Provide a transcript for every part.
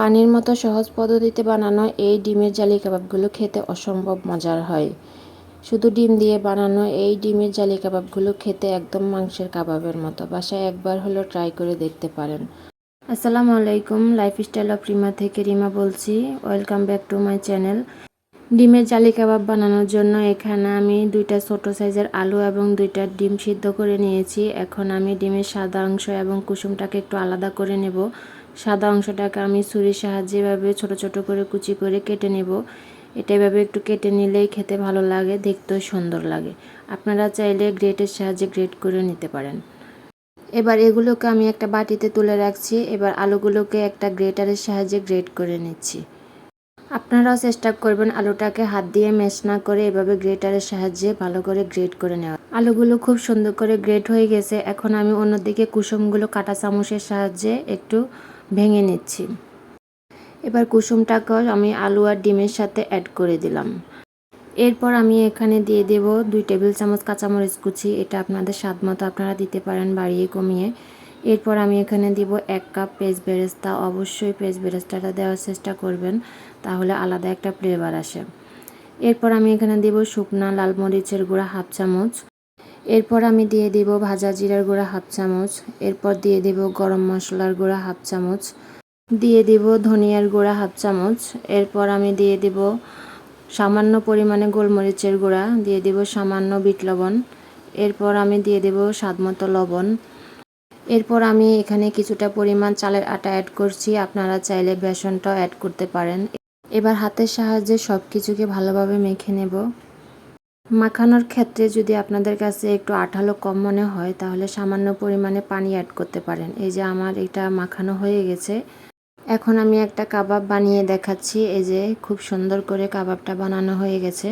পানির মতো সহজ পদ্ধতিতে বানানো এই ডিমের জালি কাবাবগুলো খেতে অসম্ভব মজার হয়। শুধু ডিম দিয়ে বানানো এই ডিমের জালি কাবাবগুলো খেতে একদম মাংসের কাবাবের মতো। বাসায় একবার হলো ট্রাই করে দেখতে পারেন। আসসালামু আলাইকুম, লাইফস্টাইল অফ রিমা থেকে রিমা বলছি। Welcome back to my channel. ডিমের জালি কাবাব বানানোর জন্য এখানে আমি দুইটা ছোট সাইজের আলু এবং দুইটা ডিম সিদ্ধ করে নিয়েছি। এখন আমি ডিমের সাদা অংশ এবং কুসুমটাকে একটু আলাদা করে নেব। সাদা অংশটাকে আমি ছুরির সাহায্যে এভাবে ছোট ছোট করে কুচি করে কেটে নেব। এটা এভাবে একটু কেটে নিলেই খেতে ভালো লাগে, দেখতেও সুন্দর লাগে। আপনারা চাইলে গ্রেটের সাহায্যে গ্রেট করে নিতে পারেন। এবার এগুলোকে আমি একটা বাটিতে তুলে রাখছি। এবার আলুগুলোকে একটা গ্রেটারের সাহায্যে গ্রেট করে নিচ্ছি। আপনারাও চেষ্টা করবেন আলুটাকে হাত দিয়ে ম্যাশ না করে এভাবে গ্রেটারের সাহায্যে ভালো করে গ্রেট করে নেওয়া আলুগুলো খুব সুন্দর করে গ্রেট হয়ে গেছে। এখন আমি অন্যদিকে কুসুমগুলো কাটা চামচের সাহায্যে একটু ভেঙে নিচ্ছি। এবার কুসুমটাকেও আমি আলু আর ডিমের সাথে অ্যাড করে দিলাম। এরপর আমি এখানে দিয়ে দেব দুই টেবিল চামচ কাঁচামরিচ কুচি। এটা আপনাদের স্বাদ মতো আপনারা দিতে পারেন বাড়িয়ে কমিয়ে। এরপর আমি এখানে দিব এক কাপ পেঁয়াজ বেরেস্তা। অবশ্যই পেঁয়াজ বেরেস্তাটা দেওয়ার চেষ্টা করবেন, তাহলে আলাদা একটা ফ্লেভার আসে। এরপর আমি এখানে দিব শুকনা লাল মরিচের গুঁড়া হাফ চামচ। এরপর আমি দিয়ে দিব ভাজা জিরার গুঁড়া হাফ চামচ, এরপর দিয়ে দিব গরম মশলার গুঁড়া হাফ চামচ, দিয়ে দিব ধনিয়ার গুঁড়া হাফ চামচ, এরপর আমি দিয়ে দিব সামান্য পরিমাণে গোলমরিচের গুঁড়া, দিয়ে দিব সামান্য বিট লবণ, এরপর আমি দিয়ে দেব স্বাদমতো লবণ। এরপর আমি এখানে কিছুটা পরিমাণ চালের আটা অ্যাড করছি, আপনারা চাইলে বেসনটাও অ্যাড করতে পারেন। এবার হাতের সাহায্যে সব কিছুকে ভালোভাবে মেখে নেব। মাখানোর ক্ষেত্রে যদি আপনাদের কাছে একটু আঠালো কম মনে হয়, তাহলে সামান্য পরিমাণে পানি অ্যাড করতে পারেন। এই যে আমার এটা মাখানো হয়ে গেছে। এখন আমি একটা কাবাব বানিয়ে দেখাচ্ছি। এই যে খুব সুন্দর করে কাবাবটা বানানো হয়ে গেছে।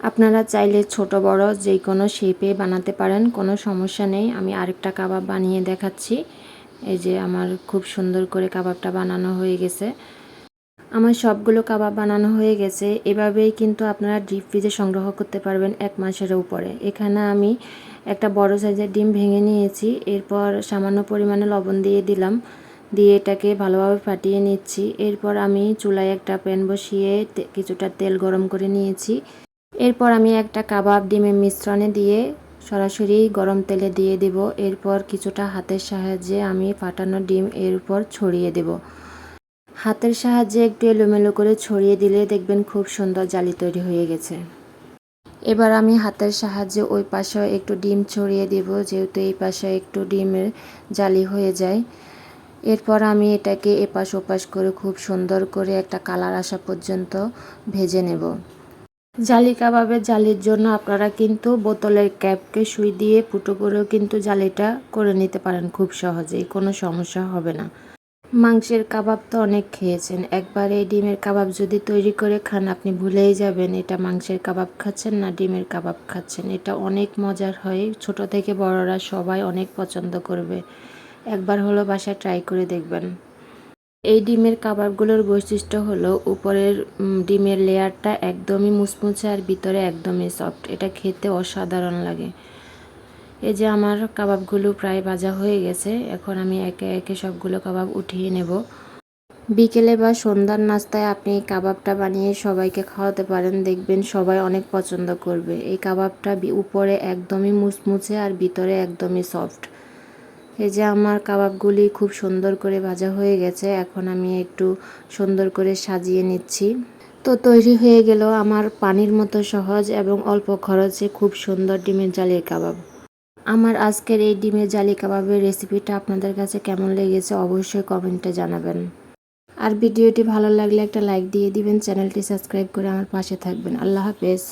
আপনারা চাইলে ছোট, বড় যে কোনো শেপে বানাতে পারেন, কোনো সমস্যা নেই। আমি আরেকটা কাবাব বানিয়ে দেখাচ্ছি। এই যে আমার খুব সুন্দর করে কাবাবটা বানানো হয়ে গেছে। আমার সবগুলো কাবাব বানানো হয়ে গেছে। এভাবেই কিন্তু আপনারা ডিপ ফ্রিজে সংগ্রহ করতে পারবেন এক মাসের উপরে। এখানে আমি একটা বড় সাইজের ডিম ভেঙে নিয়েছি। এরপর সামান্য পরিমাণে লবণ দিয়ে দিলাম। দিয়ে এটাকে ভালোভাবে ফাটিয়ে নিচ্ছি। এরপর আমি চুলায় একটা প্যান বসিয়ে কিছুটা তেল গরম করে নিয়েছি। এরপর আমি একটা কাবাব ডিমের মিশ্রণে দিয়ে সরাসরি গরম তেলে দিয়ে দেব। এরপর কিছুটা হাতের সাহায্যে আমি ফাটানো ডিম এর উপর ছড়িয়ে দেব। হাতের সাহায্যে একটু এলোমেলো করে ছড়িয়ে দিলে দেখবেন খুব সুন্দর জালি তৈরি হয়ে গেছে। এবার আমি হাতের সাহায্যে ওই পাশে একটু ডিম ছড়িয়ে দেব, যেহেতু এই পাশে একটু ডিমের জালি হয়ে যায়। এরপর আমি এটাকে এপাশ ওপাশ করে খুব সুন্দর করে একটা কালার আসা পর্যন্ত ভেজে নেব। জালি কাবাবের জালির জন্য আপনারা কিন্তু বোতলের ক্যাপকে সুই দিয়ে ফুটো করেও কিন্তু জালিটা করে নিতে পারেন খুব সহজেই, কোনো সমস্যা হবে না। মাংসের কাবাব তো অনেক খেয়েছেন। একবার এই ডিমের কাবাব যদি তৈরি করে খান, আপনি ভুলেই যাবেন, এটা মাংসের কাবাব খাচ্ছেন না ডিমের কাবাব খাচ্ছেন। এটা অনেক মজার হয়, ছোট থেকে বড়রা সবাই অনেক পছন্দ করবে। একবার হলো বাসায় ট্রাই করে দেখবেন। এই ডিমের কাবাবগুলোর বৈশিষ্ট্য হলো, উপরের ডিমের লেয়ারটা একদমই মুচমুচে আর ভিতরে একদমই সফট। এটা খেতে অসাধারণ লাগে। এই যে আমার কাবাবগুলো প্রায় ভাজা হয়ে গেছে, এখন আমি একে একে সবগুলো কাবাব উঠিয়ে নেব। বিকেলে বা সন্ধ্যার নাস্তায় আপনি কাবাবটা বানিয়ে সবাইকে খাওয়াতে পারেন, দেখবেন সবাই অনেক পছন্দ করবে। এই কাবাবটা উপরে একদমই মুচমুচে আর ভিতরে একদমই সফট। এই যে আমার কাবাবগুলি খুব সুন্দর করে ভাজা হয়ে গেছে, এখন আমি একটু সুন্দর করে সাজিয়ে নিচ্ছি। তো তৈরি হয়ে গেল আমার পানির মতো সহজ এবং অল্প খরচে খুব সুন্দর ডিমের জালির কাবাব। আমার আজকের এই ডিমের জালি কাবাবের রেসিপিটা আপনাদের কাছে কেমন লেগেছে অবশ্যই কমেন্টে জানাবেন। আর ভিডিওটি ভালো লাগলে একটা লাইক দিয়ে দিবেন, চ্যানেলটি সাবস্ক্রাইব করে আমার পাশে থাকবেন। আল্লাহ হাফেজ।